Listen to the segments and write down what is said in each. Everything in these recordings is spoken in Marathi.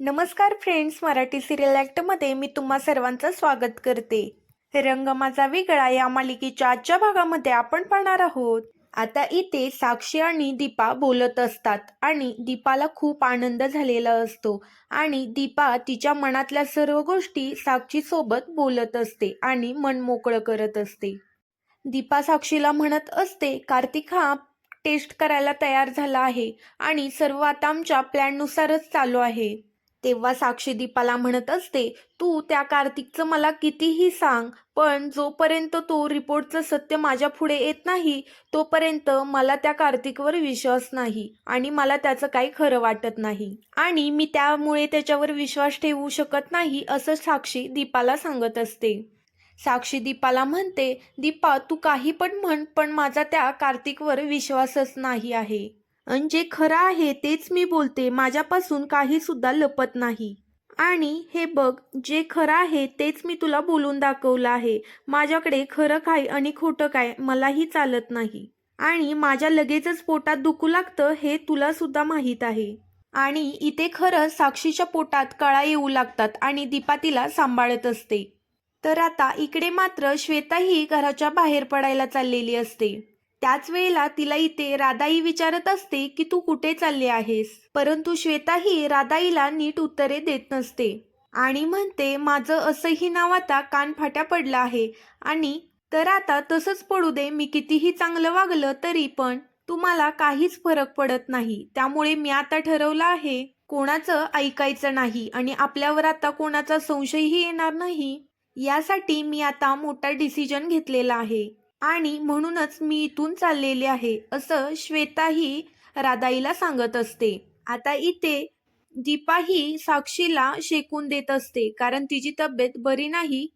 नमस्कार फ्रेंड्स मराठी सिरियल ॲक्टमध्ये मी तुम्हा सर्वांचं स्वागत करते. रंग माझा वेगळा या मालिकेच्या आजच्या भागामध्ये आपण पाहणार आहोत. आता इथे साक्षी आणि दीपा बोलत असतात आणि दीपाला खूप आनंद झालेला असतो आणि दीपा तिच्या मनातल्या सर्व गोष्टी साक्षीसोबत बोलत असते आणि मन मोकळं करत असते. दीपा साक्षीला म्हणत असते कार्तिक हा टेस्ट करायला तयार झाला आहे आणि सर्व आता आमच्या प्लॅननुसारच चालू आहे. तेव्हा साक्षी दीपाला म्हणत असते तू त्या कार्तिकचं मला कितीही सांग पण जोपर्यंत तो रिपोर्टचं सत्य माझ्या पुढे येत नाही तोपर्यंत मला त्या कार्तिकवर विश्वास नाही आणि मला त्याचं काही खरं वाटत नाही. आणि मी त्यामुळे त्याच्यावर विश्वास ठेवू शकत नाही असं साक्षी दीपाला सांगत असते. साक्षी दीपाला म्हणते दीपा तू काही पण म्हण पण माझा त्या कार्तिकवर विश्वासच नाही आहे. आणि जे खरं आहे तेच मी बोलते माझ्यापासून काही सुद्धा लपत नाही. आणि हे बघ जे खरं आहे तेच मी तुला बोलून दाखवलं आहे. माझ्याकडे खरं काय आणि खोटं काय मलाही चालत नाही. आणि माझ्या लगेचच पोटात दुखू लागतं हे तुला सुद्धा माहीत आहे. आणि इथे खरं साक्षीच्या पोटात कळा येऊ लागतात आणि दीपा तिला सांभाळत असते. तर आता इकडे मात्र श्वेता ही घराच्या बाहेर पडायला चाललेली असते. त्याच वेळेला तिला इथे राधाई विचारत असते की तू कुठे चालली आहेस? परंतु श्वेता ही राधाईला नीट उत्तरे देत नसते. आणि म्हणते माझं असंही नाव आता कानफाट्या पडलं आहे. आणि तर आता तसंच पडू दे मी कितीही चांगलं वागलं तरी पण तुम्हाला काहीच फरक पडत नाही. त्यामुळे मी आता ठरवलं आहे कोणाचं ऐकायचं नाही आणि आपल्यावर आता कोणाचा संशयही येणार नाही. यासाठी मी आता मोठा डिसिजन घेतलेला आहे. आणि म्हणूनच मी इथून चाललेले आहे असं श्वेताही राधाईला सांगत असते. आता इथे दीपा ही साक्षीला शेकून देत असते कारण तिची तब्येत बरी नाही.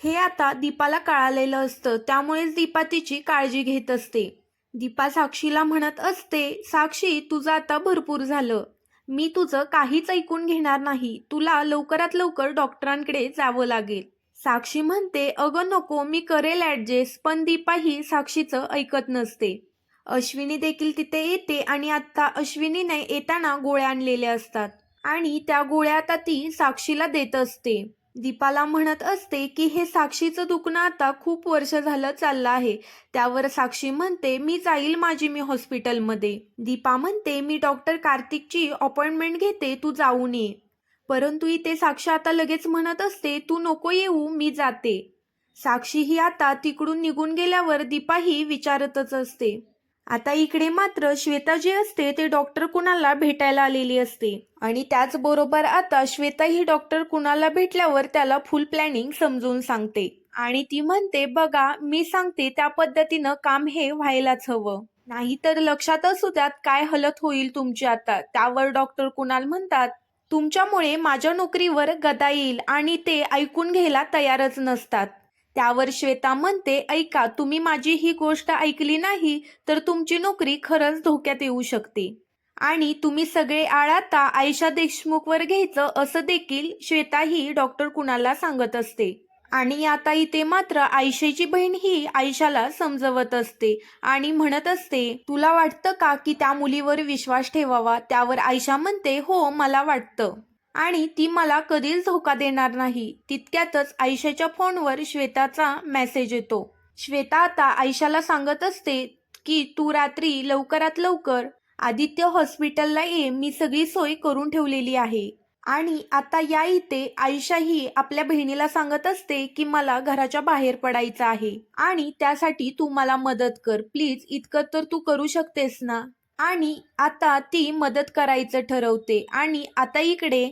हे आता दीपाला कळालेलं असतं त्यामुळेच दीपा तिची काळजी घेत असते. दीपा साक्षीला म्हणत असते साक्षी तुझं आता भरपूर झालं. मी तुझं काहीच ऐकून घेणार नाही. तुला लवकरात लवकर डॉक्टरांकडे जावं लागेल. साक्षी म्हणते अगं नको मी करेल ॲडजस्ट पण दीपाही साक्षीचं ऐकत नसते. अश्विनी देखील तिथे येते आणि आता अश्विनीने येताना गोळ्या आणलेल्या असतात. आणि त्या गोळ्या आता ती साक्षीला देत असते. दीपाला म्हणत असते की हे साक्षीचं दुखणं आता खूप वर्ष झालं चाललं आहे. त्यावर साक्षी म्हणते मी जाईल माझी मी हॉस्पिटलमध्ये दीपा म्हणते मी डॉक्टर कार्तिकची अपॉइंटमेंट घेते तू जाऊन ये. परंतु इथे साक्षी आता लगेच म्हणत असते तू नको येऊ मी जाते. साक्षी ही आता तिकडून निघून गेल्यावर दीपाही विचारतच असते. आता इकडे मात्र श्वेता जी असते ते डॉक्टर कुणाला भेटायला आलेली असते. आणि त्याचबरोबर आता श्वेता ही डॉक्टर कुणाला भेटल्यावर त्याला फुल प्लॅनिंग समजून सांगते. आणि ती म्हणते बघा मी सांगते त्या पद्धतीनं काम हे व्हायलाच हवं. नाहीतर लक्षात असू त्यात काय हलत होईल तुमची आता. त्यावर डॉक्टर कुणाल म्हणतात तुमच्यामुळे माझ्या नोकरीवर गदा येईल आणि ते ऐकून घ्यायला तयारच नसतात. त्यावर श्वेता म्हणते ऐका तुम्ही माझी ही गोष्ट ऐकली नाही तर तुमची नोकरी खरंच धोक्यात येऊ शकते. आणि तुम्ही सगळे आळाता आयशा देशमुखवर घ्यायचं असं देखील श्वेता ही डॉक्टर कुणाला सांगत असते. आणि आता इथे मात्र आयशेची बहीण ही आयशाला समजवत असते आणि म्हणत असते तुला वाटतं का की त्या मुलीवर विश्वास ठेवावा? त्यावर आयशा म्हणते हो मला वाटतं. आणि ती मला कधीच धोका देणार नाही. तितक्यातच आयशाच्या फोनवर श्वेताचा मेसेज येतो. श्वेता आता आयशाला सांगत असते की तू रात्री लवकरात लवकर आदित्य हॉस्पिटलला ये. मी सगळी सोय करून ठेवलेली आहे. आणि आता या इथे आयशा आपल्या बहिणीला सांगत असते की मला घराच्या बाहेर पडायचं आहे. आणि त्यासाठी तू मला मदत कर. प्लीज इतकं तर तू करू शकतेस ना? आणि आता ती मदत करायचं ठरवते. आणि आता इकडे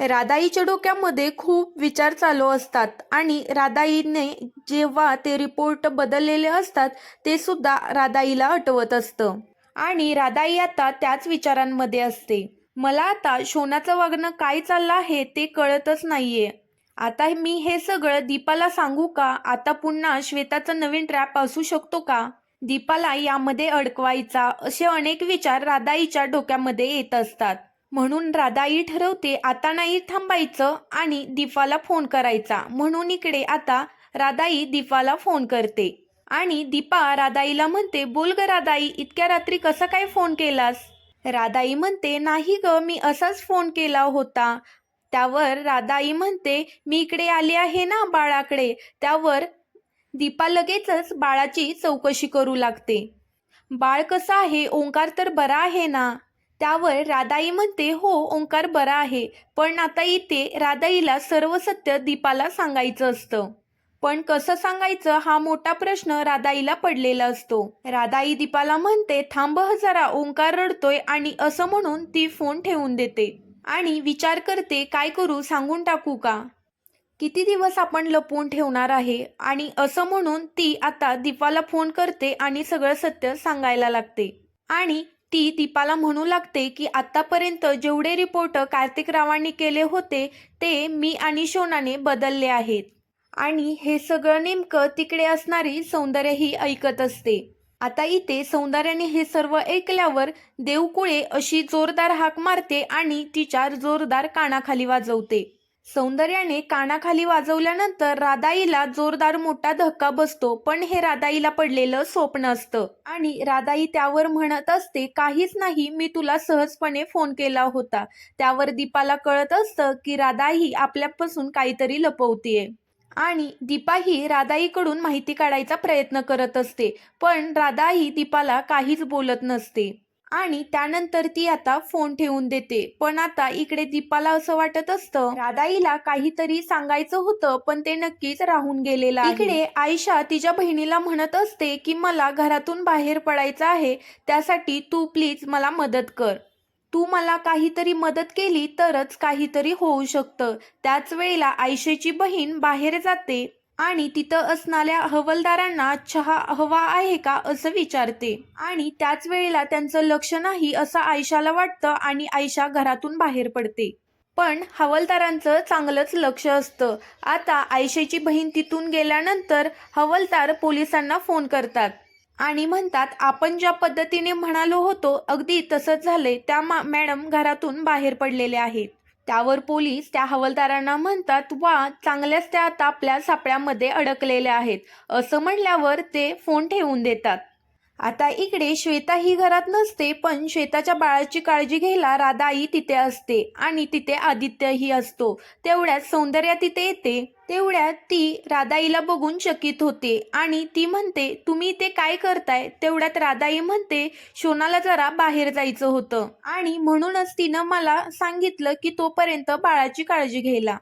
राधाईच्या डोक्यामध्ये खूप विचार चालू असतात. आणि राधाईने जेव्हा ते रिपोर्ट बदललेले असतात ते सुद्धा राधाईला आठवत असतं. आणि राधाई आता त्याच विचारांमध्ये असते. मला आता शोनाचं वागणं काय चाललं आहे ते कळतच नाहीये. आता मी हे सगळं दीपाला सांगू का? आता पुन्हा श्वेताचा नवीन ट्रॅप असू शकतो का? दीपाला यामध्ये अडकवायचा असे अनेक विचार राधाईच्या डोक्यामध्ये येत असतात. म्हणून राधाई ठरवते आता नाही थांबायचं आणि दीपाला फोन करायचा. म्हणून इकडे आता राधाई दीपाला फोन करते. आणि दीपा राधाईला म्हणते बोल ग राधाई इतक्या रात्री कसा काय फोन केलास? राधाई म्हणते नाही ग मी असाच फोन केला होता. त्यावर राधाई म्हणते मी इकडे आली आहे ना बाळाकडे. त्यावर दीपा लगेचच बाळाची चौकशी करू लागते. बाळ कसं आहे? ओंकार तर बरा आहे ना? त्यावर राधाई म्हणते हो ओंकार बरा आहे पण आता इथे राधाईला सर्व सत्य दीपाला सांगायचं असतं. पण कसं सांगायचं हा मोठा प्रश्न राधाईला पडलेला असतो. राधाई दीपाला म्हणते थांब हजारा जरा ओंकार रडतोय आणि असं म्हणून ती फोन ठेवून देते. आणि विचार करते काय करू सांगून टाकू का? किती दिवस आपण लपवून ठेवणार आहे? आणि असं म्हणून ती आता दीपाला फोन करते आणि सगळं सत्य सांगायला लागते. आणि ती दीपाला म्हणू लागते की आतापर्यंत जेवढे रिपोर्ट कार्तिक रावांनी केले होते ते मी आणि शोनाने बदलले आहेत. आणि हे सगळं नेमकं तिकडे असणारी सौंदर्यही ऐकत असते. आता इथे सौंदर्याने हे सर्व ऐकल्यावर देवकुळे अशी जोरदार हाक मारते आणि तिच्या जोरदार कानाखाली वाजवते. सौंदर्याने कानाखाली वाजवल्यानंतर राधाईला जोरदार मोठा धक्का बसतो पण हे राधाईला पडलेलं स्वप्न असतं. आणि राधाई त्यावर म्हणत असते काहीच नाही मी तुला सहजपणे फोन केला होता. त्यावर दीपाला कळत असतं की राधाई आपल्यापासून काहीतरी लपवतीये. आणि दीपा ही राधाईकडून माहिती काढायचा प्रयत्न करत असते पण राधा ही दीपाला काहीच बोलत नसते. आणि त्यानंतर ती आता फोन ठेवून देते पण आता इकडे दीपाला असं वाटत असतं राधाईला काहीतरी सांगायचं होतं पण ते नक्कीच राहून गेलेलं इकडे आयशा तिच्या बहिणीला म्हणत असते की मला घरातून बाहेर पडायचं आहे त्यासाठी तू प्लीज मला मदत कर. तू मला काहीतरी मदत केली तरच काहीतरी होऊ शकतं. त्याच वेळेला आयशेची बहीण बाहेर जाते आणि तिथं असणाऱ्या हवलदारांना चहा हवा आहे का असं विचारते. आणि त्याच वेळेला त्यांचं लक्ष नाही असं आयशाला वाटतं आणि आयशा घरातून बाहेर पडते. पण हवलदारांचं चांगलंच लक्ष असतं. आता आयशेची बहीण तिथून गेल्यानंतर हवलदार पोलिसांना फोन करतात. आणि म्हणतात आपण ज्या पद्धतीने म्हणालो होतो अगदी तसंच झाले त्या मा मॅडम घरातून बाहेर पडलेल्या आहेत. त्यावर पोलीस त्या हवालदारांना म्हणतात वा चांगल्याच त्या आता आपल्या सापळ्यामध्ये अडकलेल्या आहेत. असं म्हणल्यावर ते फोन ठेवून देतात. आता इकडे श्वेता ही घरात नसते पण श्वेताच्या बाळाची काळजी घ्यायला राधाई तिथे असते आणि तिथे आदित्यही असतो. तेवढ्यात सौंदर्या तिथे येते. तेवढ्यात ती राधाईला बघून चकित होते आणि ती म्हणते तुम्ही ते काय करताय? तेवढ्यात राधाई म्हणते शोनाला जरा बाहेर जायचं होतं. आणि म्हणूनच तिनं मला सांगितलं की तोपर्यंत बाळाची काळजी घ्यायला.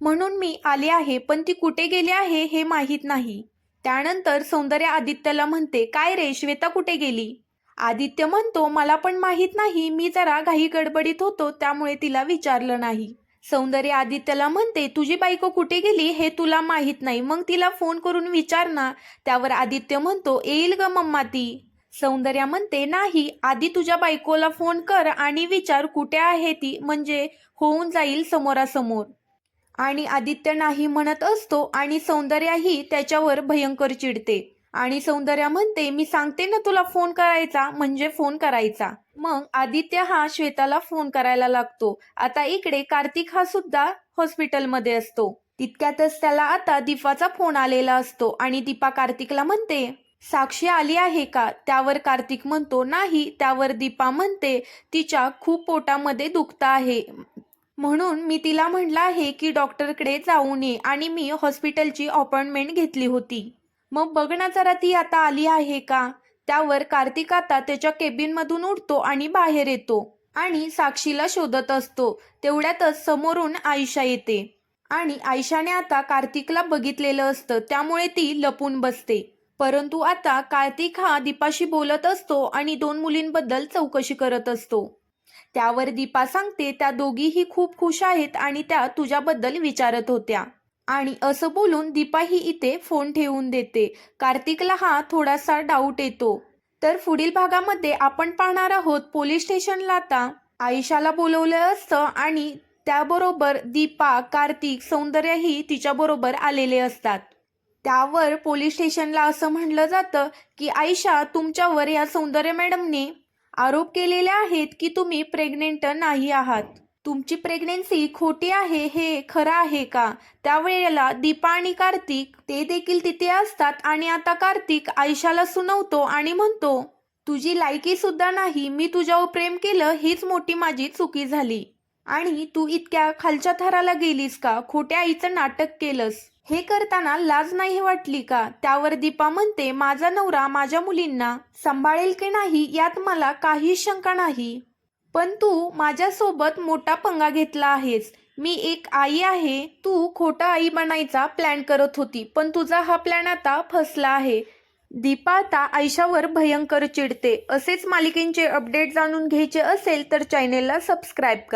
म्हणून मी आले आहे पण ती कुठे गेली आहे हे माहीत नाही. त्यानंतर सौंदर्य आदित्यला म्हणते काय रे श्वेता कुठे गेली? आदित्य म्हणतो मला पण माहीत नाही मी जरा घाई गडबडीत होतो त्यामुळे तिला विचारलं नाही. सौंदर्य आदित्यला म्हणते तुझी बायको कुठे गेली हे तुला माहीत नाही मग तिला फोन करून विचार ना. त्यावर आदित्य म्हणतो येईल ग मम्मा ती. सौंदर्या म्हणते नाही आधी तुझ्या बायकोला फोन कर आणि विचार कुठे आहे ती म्हणजे होऊन जाईल समोरासमोर. आणि आदित्य नाही म्हणत असतो आणि सौंदर्याही त्याच्यावर भयंकर चिडते. आणि सौंदर्या म्हणते मी सांगते ना तुला फोन करायचा म्हणजे फोन करायचा. मग आदित्य हा श्वेताला फोन करायला लागतो. आता इकडे कार्तिक हा सुद्धा हॉस्पिटलमध्ये असतो. तितक्यातच त्याला आता दीपाचा फोन आलेला असतो आणि दीपा कार्तिकला म्हणते साक्षी आली आहे का? त्यावर कार्तिक म्हणतो नाही. त्यावर दीपा म्हणते तिच्या खूप पोटामध्ये दुखता आहे. म्हणून मी तिला म्हटलं आहे की डॉक्टरकडे जाऊ नये आणि मी हॉस्पिटलची अपॉइंटमेंट घेतली होती. मग बघ ना जरा ती आता आली आहे का? त्यावर कार्तिक आता त्याच्या केबिनमधून उठतो आणि बाहेर येतो आणि साक्षीला शोधत असतो. तेवढ्यातच समोरून आयशा येते. आणि आयशाने आता कार्तिकला बघितलेलं असतं. त्यामुळे ती लपून बसते. परंतु आता कार्तिक हा दीपाशी बोलत असतो आणि दोन मुलींबद्दल चौकशी करत असतो. त्यावर दीपा सांगते त्या दोघीही खूप खुश आहेत आणि त्या तुझ्याबद्दल विचारत होत्या. आणि असं बोलून दीपा ही इथे फोन ठेवून देते. कार्तिकला हा थोडासा डाऊट येतो. तर पुढील भागामध्ये आपण पाहणार आहोत पोलीस स्टेशनला आता आयुषाला बोलवलं असतं आणि त्याबरोबर दीपा कार्तिक सौंदर्यही तिच्याबरोबर आलेले असतात. त्यावर पोलीस स्टेशनला असं म्हणलं जातं की आयशा तुमच्यावर या सौंदर्य मॅडमने आरोप केलेले आहेत की तुम्ही प्रेग्नेंट नाही आहात. तुमची प्रेग्नेन्सी खोटी आहे हे खरं आहे का? त्यावेळेला दीपा आणि कार्तिक ते देखील तिथे असतात आणि आता कार्तिक आयशाला सुनवतो आणि म्हणतो तुझी लायकी सुद्धा नाही मी तुझ्यावर प्रेम केलं हीच मोठी माझी चुकी झाली. आणि तू इतक्या खालच्या थराला गेलीस का? खोट्या आईचं नाटक केलंस. हे करताना लाज नाही वाटली का? त्यावर दीपा म्हणते माझा नवरा माझ्या मुलींना सांभाळेल की नाही यात मला काही शंका नाही. पण तू माझ्यासोबत मोठा पंगा घेतला आहेस. मी एक आई आहे. तू खोटा आई बनायचा प्लॅन करत होती पण तुझा हा प्लॅन आता फसला आहे. दीपा आता आयशावर भयंकर चिडते. असेच मालिकेंचे अपडेट जाणून घ्यायचे असेल तर चॅनेलला सबस्क्राईब करा.